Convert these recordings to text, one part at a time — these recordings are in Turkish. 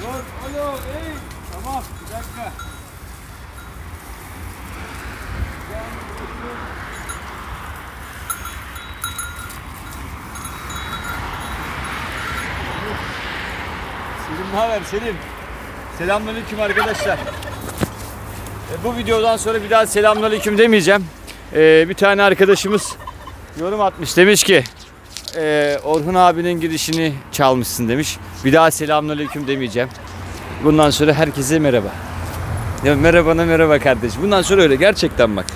Dur, alo, ey. Tamam, bir dakika. Selim ne haber Selim? Selamünaleyküm arkadaşlar. E, bu videodan sonra bir daha selamünaleyküm demeyeceğim. E, bir tane arkadaşımız yorum atmış demiş ki e, Orhun abinin girişini çalmışsın demiş. Bir daha selamünaleyküm demeyeceğim. Bundan sonra herkese merhaba. Ya merhabana merhaba kardeş. Bundan sonra öyle gerçekten bak.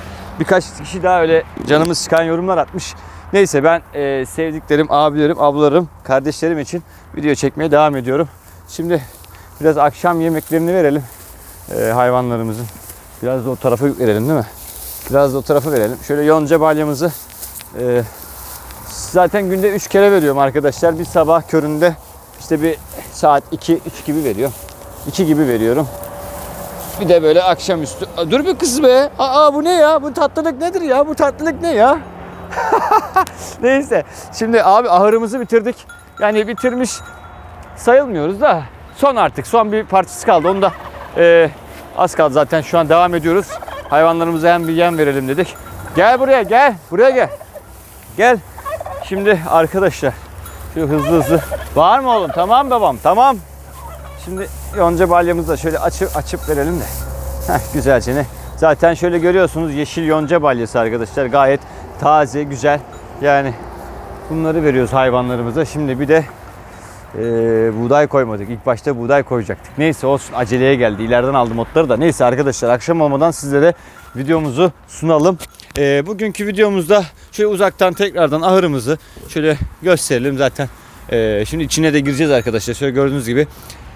Birkaç kişi daha öyle canımız sıkan yorumlar atmış. Neyse ben e, sevdiklerim, abilerim, ablalarım, kardeşlerim için video çekmeye devam ediyorum. Şimdi biraz akşam yemeklerini verelim e, hayvanlarımızın. Biraz da o tarafa verelim değil mi? Biraz da o tarafa verelim. Şöyle yonca balyamızı e, zaten günde 3 kere veriyorum arkadaşlar. Bir sabah köründe işte bir saat 2 3 gibi veriyor. 2 gibi veriyorum. Bir de böyle akşamüstü. Aa, Dur bir kız be. Aa bu ne ya? Bu tatlılık nedir ya? Bu tatlılık ne ya? Neyse. Şimdi abi ahırımızı bitirdik. Yani bitirmiş sayılmıyoruz da son artık. Son bir parçası kaldı. Onu da e, az kaldı zaten. Şu an devam ediyoruz. Hayvanlarımıza hem bir yem verelim dedik. Gel buraya gel. Buraya gel. Gel. Şimdi arkadaşlar şu hızlı hızlı. Var mı oğlum? Tamam babam. Tamam. Şimdi yonca balyamızı da şöyle açıp açıp verelim de. Heh, güzelce ne? Zaten şöyle görüyorsunuz yeşil yonca balyası arkadaşlar. Gayet taze, güzel. Yani bunları veriyoruz hayvanlarımıza. Şimdi bir de e, buğday koymadık. İlk başta buğday koyacaktık. Neyse olsun aceleye geldi. İleriden aldım otları da. Neyse arkadaşlar akşam olmadan sizlere videomuzu sunalım. E, bugünkü videomuzda şöyle uzaktan tekrardan ahırımızı şöyle gösterelim zaten. e, şimdi içine de gireceğiz arkadaşlar. Şöyle gördüğünüz gibi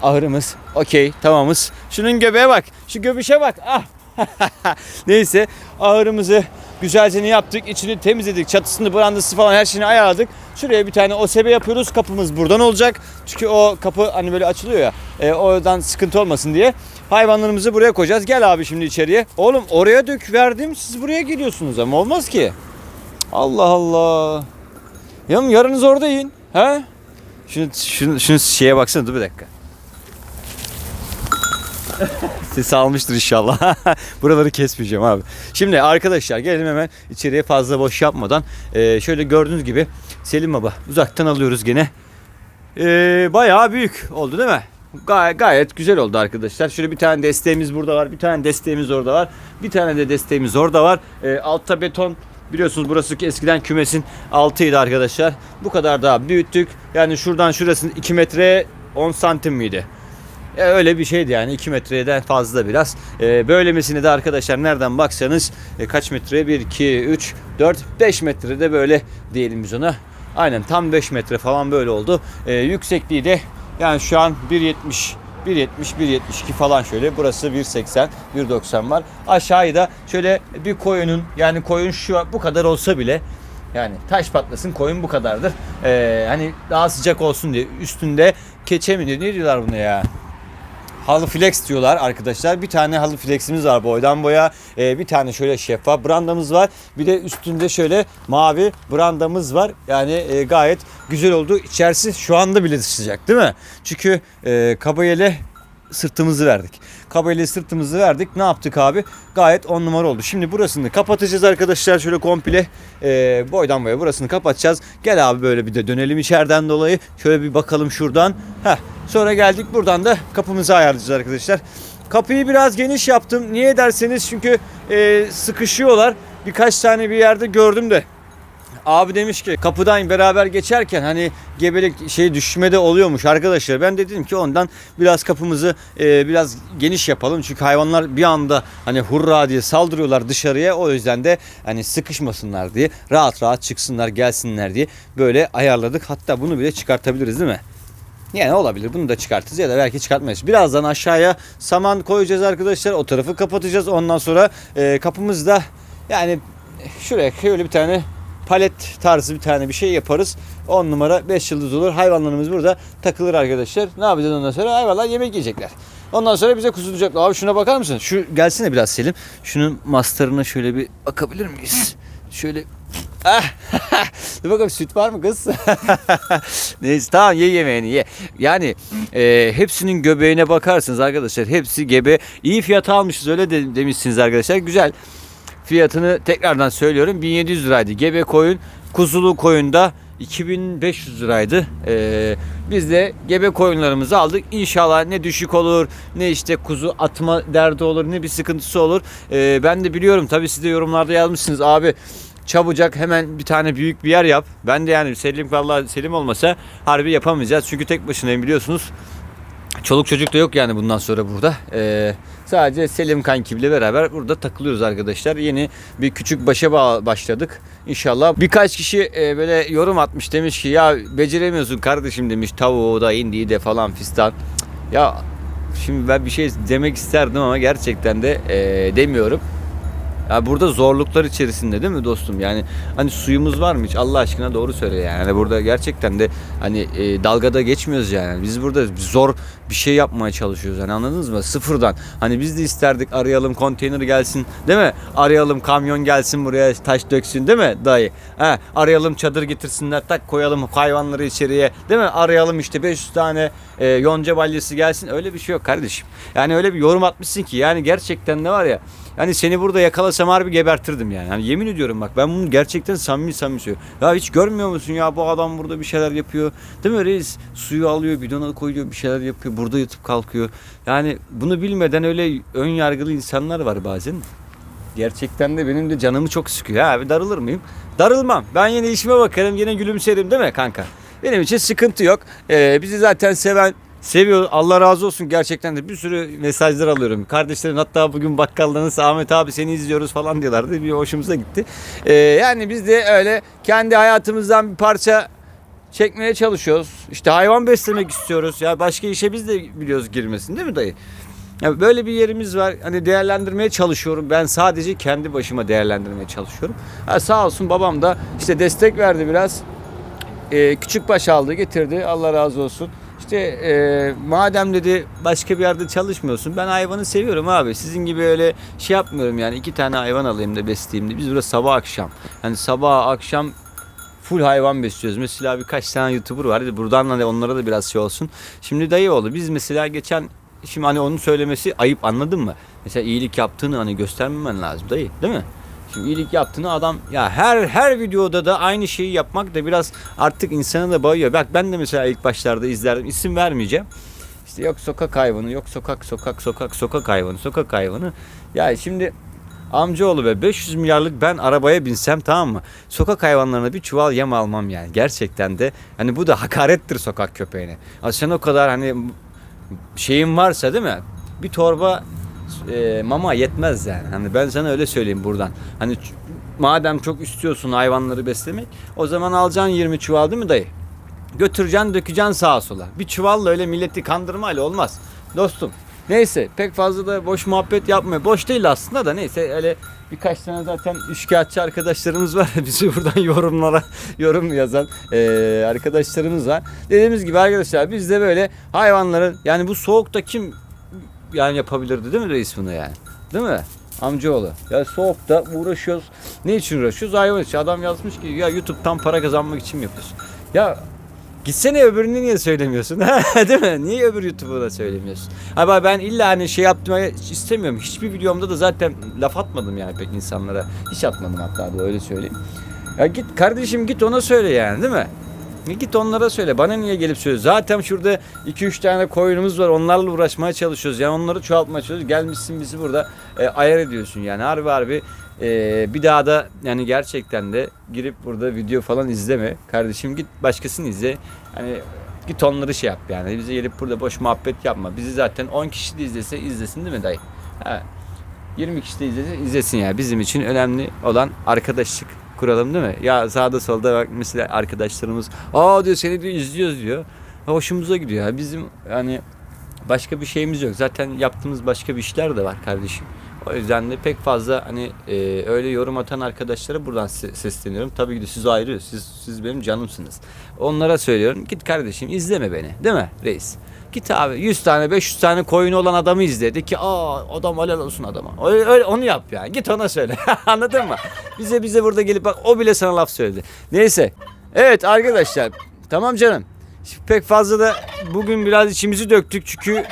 ahırımız okey tamamız. Şunun göbeğe bak. Şu göbüşe bak. Ah. Neyse ahırımızı güzelce ne yaptık. İçini temizledik. Çatısını, brandası falan her şeyini ayarladık. Şuraya bir tane OSB yapıyoruz. Kapımız buradan olacak. Çünkü o kapı hani böyle açılıyor ya. E, oradan sıkıntı olmasın diye. Hayvanlarımızı buraya koyacağız. Gel abi şimdi içeriye. Oğlum oraya dök verdim. Siz buraya geliyorsunuz ama olmaz ki. Allah Allah. Ya yarınız orada yiyin. He? Şunu, şunu, şunu şeye baksana dur bir dakika. Sesi almıştır inşallah. Buraları kesmeyeceğim abi. Şimdi arkadaşlar gelelim hemen içeriye fazla boş yapmadan. Ee, şöyle gördüğünüz gibi Selim Baba uzaktan alıyoruz gene. Ee, bayağı büyük oldu değil mi? Gay- gayet güzel oldu arkadaşlar. Şöyle bir tane desteğimiz burada var. Bir tane desteğimiz orada var. Bir tane de desteğimiz orada var. Ee, altta beton Biliyorsunuz burası ki eskiden kümesin altıydı arkadaşlar. Bu kadar daha büyüttük. Yani şuradan şurasının 2 metre 10 santim miydi? Ya öyle bir şeydi yani 2 metreden fazla biraz. Ee, böylemesini de arkadaşlar nereden baksanız e, kaç metre? 1, 2, 3, 4, 5 metrede böyle diyelim biz ona. Aynen tam 5 metre falan böyle oldu. Ee, yüksekliği de yani şu an 1.70 1.70 1.72 falan şöyle. Burası 1.80 1.90 var. Aşağıya da şöyle bir koyunun yani koyun şu bu kadar olsa bile yani taş patlasın koyun bu kadardır. Ee, hani daha sıcak olsun diye üstünde keçe mi diyorlar buna ya? Halı flex diyorlar arkadaşlar. Bir tane halı fleximiz var boydan boya. Ee, bir tane şöyle şeffaf brandamız var. Bir de üstünde şöyle mavi brandamız var. Yani e, gayet güzel oldu. İçerisi şu anda bile sıcak değil mi? Çünkü e, kabayele sırtımızı verdik. Kabayele sırtımızı verdik. Ne yaptık abi? Gayet on numara oldu. Şimdi burasını kapatacağız arkadaşlar. Şöyle komple e, boydan boya burasını kapatacağız. Gel abi böyle bir de dönelim içeriden dolayı. Şöyle bir bakalım şuradan. Heh. Sonra geldik buradan da kapımızı ayarlayacağız arkadaşlar. Kapıyı biraz geniş yaptım. Niye derseniz çünkü e, sıkışıyorlar. Birkaç tane bir yerde gördüm de Abi demiş ki kapıdan beraber geçerken hani gebelik şey düşmede oluyormuş arkadaşlar. Ben de dedim ki ondan biraz kapımızı e, biraz geniş yapalım. Çünkü hayvanlar bir anda hani hurra diye saldırıyorlar dışarıya. O yüzden de hani sıkışmasınlar diye rahat rahat çıksınlar gelsinler diye böyle ayarladık. Hatta bunu bile çıkartabiliriz değil mi? Yani olabilir. Bunu da çıkartırız ya da belki çıkartmayız. Birazdan aşağıya saman koyacağız arkadaşlar. O tarafı kapatacağız. Ondan sonra e, kapımızda yani şuraya şöyle bir tane palet tarzı bir tane bir şey yaparız. 10 numara 5 yıldız olur. Hayvanlarımız burada takılır arkadaşlar. Ne yapacağız ondan sonra? Hayvanlar yemek yiyecekler. Ondan sonra bize kuzulacaklar. Abi şuna bakar mısın? Şu gelsene biraz Selim. Şunun mastarına şöyle bir bakabilir miyiz? Şöyle Ah, Dur bakalım süt var mı kız? Neyse tamam ye yemeğini ye. Yani e, hepsinin göbeğine bakarsınız arkadaşlar. Hepsi gebe. İyi fiyata almışız öyle de, demişsiniz arkadaşlar. Güzel. Fiyatını tekrardan söylüyorum. 1700 liraydı. Gebe koyun. Kuzulu koyunda 2500 liraydı. Ee, biz de gebe koyunlarımızı aldık. İnşallah ne düşük olur ne işte kuzu atma derdi olur ne bir sıkıntısı olur. Ee, ben de biliyorum tabii siz de yorumlarda yazmışsınız abi çabucak hemen bir tane büyük bir yer yap. Ben de yani Selim vallahi Selim olmasa harbi yapamayacağız. Çünkü tek başınayım biliyorsunuz. Çoluk çocuk da yok yani bundan sonra burada. Ee, sadece Selim kankiyle beraber burada takılıyoruz arkadaşlar. Yeni bir küçük başa başladık. İnşallah birkaç kişi e, böyle yorum atmış demiş ki ya beceremiyorsun kardeşim demiş tavuğu da indiği de falan fistan. Ya şimdi ben bir şey demek isterdim ama gerçekten de e, demiyorum. Ya burada zorluklar içerisinde değil mi dostum? Yani hani suyumuz var mı hiç? Allah aşkına doğru söyle yani. Hani burada gerçekten de hani e, dalgada geçmiyoruz yani. Biz burada zor bir şey yapmaya çalışıyoruz. Hani anladınız mı? Sıfırdan. Hani biz de isterdik arayalım konteyner gelsin değil mi? Arayalım kamyon gelsin buraya taş döksün değil mi dayı? He, arayalım çadır getirsinler tak koyalım hayvanları içeriye değil mi? Arayalım işte 500 tane e, yonca balyası gelsin. Öyle bir şey yok kardeşim. Yani öyle bir yorum atmışsın ki yani gerçekten ne var ya yani seni burada yakalasam harbi gebertirdim yani. yani. Yemin ediyorum bak ben bunu gerçekten samimi samimi söylüyorum. Ya hiç görmüyor musun ya bu adam burada bir şeyler yapıyor. Değil mi reis? Suyu alıyor bidona koyuyor bir şeyler yapıyor. Burada yatıp kalkıyor. Yani bunu bilmeden öyle ön yargılı insanlar var bazen. Gerçekten de benim de canımı çok sıkıyor. Abi darılır mıyım? Darılmam. Ben yine işime bakarım yine gülümserim değil mi kanka? Benim için sıkıntı yok. Ee, bizi zaten seven Seviyor. Allah razı olsun gerçekten de bir sürü mesajlar alıyorum. Kardeşlerim hatta bugün bakkaldanız Ahmet abi seni izliyoruz falan diyorlardı. Bir hoşumuza gitti. Ee, yani biz de öyle kendi hayatımızdan bir parça çekmeye çalışıyoruz. İşte hayvan beslemek istiyoruz. Ya başka işe biz de biliyoruz girmesin değil mi dayı? Ya böyle bir yerimiz var. Hani değerlendirmeye çalışıyorum. Ben sadece kendi başıma değerlendirmeye çalışıyorum. Ha, sağ olsun babam da işte destek verdi biraz. Ee, küçük baş aldı getirdi. Allah razı olsun. İşte e, madem dedi başka bir yerde çalışmıyorsun ben hayvanı seviyorum abi. Sizin gibi öyle şey yapmıyorum yani iki tane hayvan alayım da besleyeyim de. Biz burada sabah akşam yani sabah akşam full hayvan besliyoruz. Mesela birkaç tane YouTuber var. Buradan da onlara da biraz şey olsun. Şimdi dayı oldu. Biz mesela geçen şimdi hani onun söylemesi ayıp anladın mı? Mesela iyilik yaptığını hani göstermemen lazım dayı değil mi? Şimdi iyilik yaptığını adam ya her her videoda da aynı şeyi yapmak da biraz artık insanı da bayıyor. Bak ben de mesela ilk başlarda izlerdim. İsim vermeyeceğim. İşte yok sokak hayvanı, yok sokak sokak sokak sokak hayvanı, sokak hayvanı. Ya şimdi amcaoğlu be 500 milyarlık ben arabaya binsem tamam mı? Sokak hayvanlarına bir çuval yem almam yani. Gerçekten de hani bu da hakarettir sokak köpeğine. Ya sen o kadar hani şeyin varsa değil mi? Bir torba e, mama yetmez yani. Hani ben sana öyle söyleyeyim buradan. Hani madem çok istiyorsun hayvanları beslemek o zaman alacaksın 20 çuval değil mi dayı? Götüreceksin dökeceksin sağa sola. Bir çuvalla öyle milleti kandırmayla olmaz. Dostum neyse pek fazla da boş muhabbet yapmıyor. Boş değil aslında da neyse öyle birkaç tane zaten üçkağıtçı arkadaşlarımız var. Bizi buradan yorumlara yorum yazan eee, arkadaşlarımız var. Dediğimiz gibi arkadaşlar biz de böyle hayvanların yani bu soğukta kim yani yapabilirdi değil mi reis bunu yani? Değil mi? Amcaoğlu. Ya soğukta uğraşıyoruz. Ne için uğraşıyoruz? Hayvan için. Adam yazmış ki ya YouTube'dan para kazanmak için mi yapıyorsun? Ya gitsene öbürünü niye söylemiyorsun? değil mi? Niye öbür YouTube'u da söylemiyorsun? Ama ben illa hani şey yapmayı istemiyorum. Hiçbir videomda da zaten laf atmadım yani pek insanlara. Hiç atmadım hatta da öyle söyleyeyim. Ya git kardeşim git ona söyle yani değil mi? Git onlara söyle. Bana niye gelip söyle? Zaten şurada 2-3 tane koyunumuz var. Onlarla uğraşmaya çalışıyoruz. Yani onları çoğaltmaya çalışıyoruz. Gelmişsin bizi burada e, ayar ediyorsun yani. Harbi harbi e, bir daha da yani gerçekten de girip burada video falan izleme. Kardeşim git başkasını izle. Hani git onları şey yap yani. Bize gelip burada boş muhabbet yapma. Bizi zaten 10 kişi de izlese izlesin değil mi dayı? Ha. 20 kişi de izlesin, izlesin yani. Bizim için önemli olan arkadaşlık kuralım değil mi? Ya sağda solda bak mesela arkadaşlarımız aa diyor seni diyor izliyoruz diyor. Hoşumuza gidiyor. ya. Bizim yani başka bir şeyimiz yok. Zaten yaptığımız başka bir işler de var kardeşim. O yüzden de pek fazla hani e, öyle yorum atan arkadaşlara buradan se- sesleniyorum. Tabii ki de siz ayrı. Siz siz benim canımsınız. Onlara söylüyorum. Git kardeşim izleme beni. Değil mi reis? Git abi 100 tane 500 tane koyunu olan adamı izledi ki aa adam helal olsun adama. Öyle, öyle onu yap yani. Git ona söyle. Anladın mı? Bize bize burada gelip bak o bile sana laf söyledi. Neyse. Evet arkadaşlar. Tamam canım. Şimdi pek fazla da bugün biraz içimizi döktük çünkü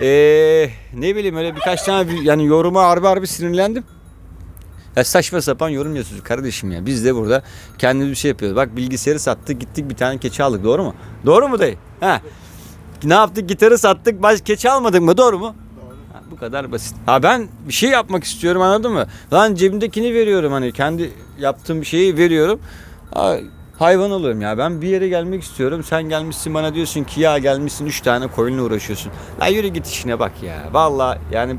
eee, ne bileyim öyle birkaç tane bir- yani yoruma harbi harbi sinirlendim. Ya saçma sapan yorum yazıyorsunuz kardeşim ya. Biz de burada kendimiz bir şey yapıyoruz. Bak bilgisayarı sattık gittik bir tane keçi aldık doğru mu? Doğru mu dayı? Ha. Ne yaptık? Gitarı sattık baş keçi almadık mı? Doğru mu? Ha, bu kadar basit. Ha ben bir şey yapmak istiyorum anladın mı? Lan cebimdekini veriyorum hani kendi yaptığım şeyi veriyorum. Ha, hayvan oluyorum ya. Ben bir yere gelmek istiyorum. Sen gelmişsin bana diyorsun ki ya gelmişsin 3 tane koyunla uğraşıyorsun. La yürü git işine bak ya. Vallahi yani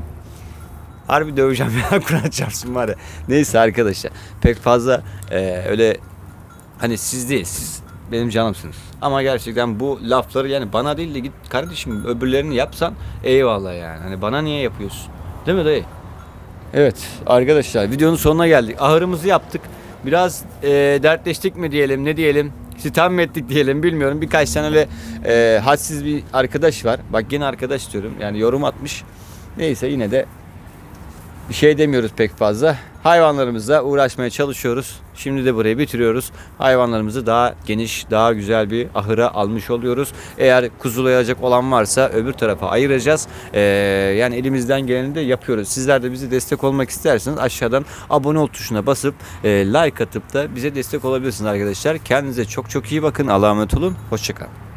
Harbi döveceğim ya Kur'an çarpsın var ya. Neyse arkadaşlar pek fazla e, öyle hani siz değil siz benim canımsınız. Ama gerçekten bu lafları yani bana değil de git kardeşim öbürlerini yapsan eyvallah yani. Hani bana niye yapıyorsun? Değil mi dayı? Evet arkadaşlar videonun sonuna geldik. Ahırımızı yaptık. Biraz e, dertleştik mi diyelim ne diyelim. Sitem mi ettik diyelim bilmiyorum. Birkaç tane öyle e, hadsiz bir arkadaş var. Bak yine arkadaş diyorum. Yani yorum atmış. Neyse yine de bir şey demiyoruz pek fazla. Hayvanlarımızla uğraşmaya çalışıyoruz. Şimdi de burayı bitiriyoruz. Hayvanlarımızı daha geniş, daha güzel bir ahıra almış oluyoruz. Eğer kuzulayacak olan varsa öbür tarafa ayıracağız. Ee, yani elimizden geleni de yapıyoruz. Sizler de bize destek olmak isterseniz aşağıdan abone ol tuşuna basıp e, like atıp da bize destek olabilirsiniz arkadaşlar. Kendinize çok çok iyi bakın. Allah'a emanet olun. Hoşçakalın.